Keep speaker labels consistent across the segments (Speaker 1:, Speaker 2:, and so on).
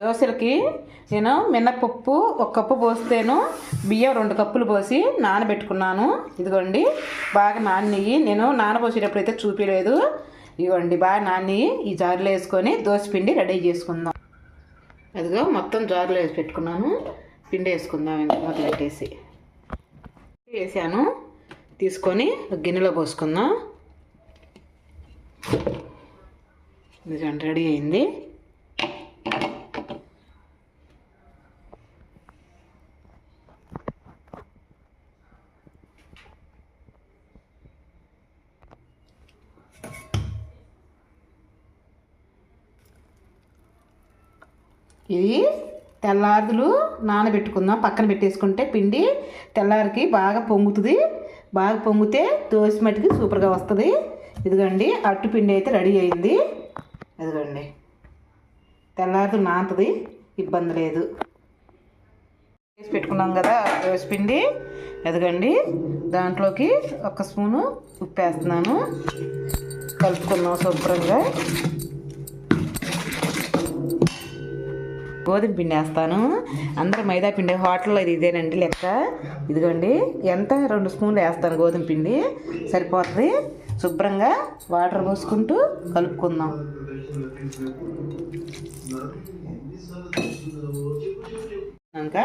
Speaker 1: దోశలకి నేను మినపప్పు ఒక కప్పు పోస్తేను బియ్యం రెండు కప్పులు పోసి నానబెట్టుకున్నాను. ఇదిగోండి బాగా నాన్నయ్యి. నేను నానబోసేటప్పుడు అయితే చూపించలేదు ఇదిగోండి బాగా నాని ఈ జారులో వేసుకొని దోశ పిండి రెడీ చేసుకుందాం. అదిగో మొత్తం జారులో వేసి పెట్టుకున్నాను. పిండి వేసుకుందాం ఇంక మొదలెట్టేసి వేసాను. తీసుకొని గిన్నెలో పోసుకుందాం. రెడీ అయింది. ఇది తెల్లారులు నానబెట్టుకుందాం. పక్కన పెట్టేసుకుంటే పిండి తెల్లారికి బాగా పొంగుతుంది. బాగా పొంగితే దోశ మట్టికి సూపర్గా వస్తుంది. ఇదిగోండి అట్టు పిండి అయితే రెడీ అయింది. ఇదిగండి తెల్లారులు నానుతుంది. ఇబ్బంది లేదు. వేసి పెట్టుకున్నాం కదా దోశ పిండి. ఎదగండి దాంట్లోకి ఒక స్పూను ఉప్పు వేస్తున్నాను కలుపుకున్నాం శుభ్రంగా. గోధుమ పిండి వేస్తాను. అందరూ మైదా పిండి హోటల్లో ఇది ఇదేనండి లెక్క. ఇదిగోండి ఎంత? రెండు స్పూన్లు వేస్తాను గోధుమ పిండి. సరిపోతుంది. శుభ్రంగా వాటర్ పోసుకుంటూ కలుపుకుందాం. ఇంకా?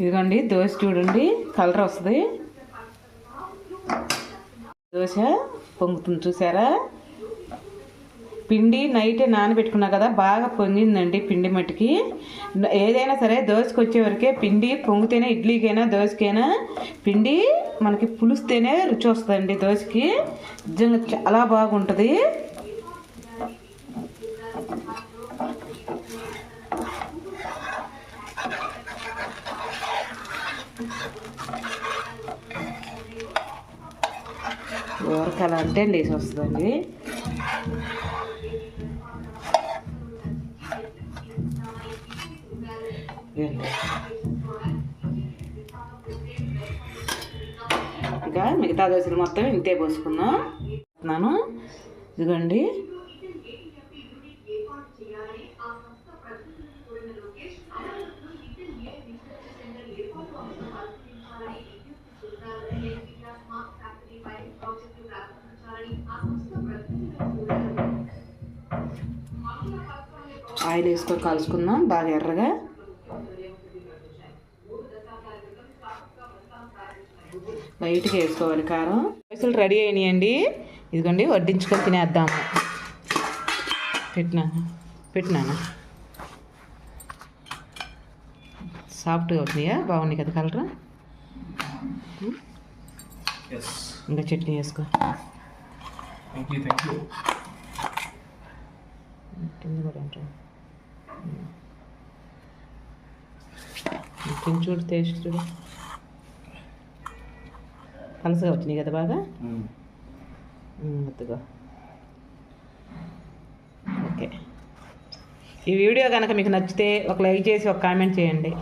Speaker 1: ఇదిగోండి దోశ చూడండి కలర్ వస్తుంది. దోశ పొంగుతుంది చూసారా? పిండి నైటే నానబెట్టుకున్నా కదా బాగా పొంగిందండి పిండి మట్టికి. ఏదైనా సరే దోశకు వచ్చేవరకే పిండి పొంగితేనే ఇడ్లీకైనా దోశకైనా పిండి మనకి పులిస్తేనే రుచి వస్తుందండి దోశకి. నిజంగా చాలా బాగుంటుంది. ఊరకాల అంటే లేచి వస్తుందండి. ఇంకా మిగతా దోశలు మొత్తం ఇంతే పోసుకుందాం. నాను. ఇదిగోండి. ఆయిల్ వేసుకొని కలుసుకుందాం. బాగా ఎర్రగా. లైట్గా వేసుకోవాలి కారం. దోశలు రెడీ అయినాయండి. ఇదిగోండి వడ్డించుకొని తినేద్దాము పెట్టినాను పెట్టినాను? సాఫ్ట్గా అవుతున్నాయా బాగున్నాయి కదా కలర్? ఇంకా చట్నీ వేసుకో. కింద కూడా ఉంటాం చూడు టేస్ట్ చూడు. పలసగా వచ్చినాయి కదా బాగా? ముద్దుగా ఓకే. ఈ వీడియో కనుక మీకు నచ్చితే ఒక లైక్ చేసి ఒక కామెంట్ చేయండి.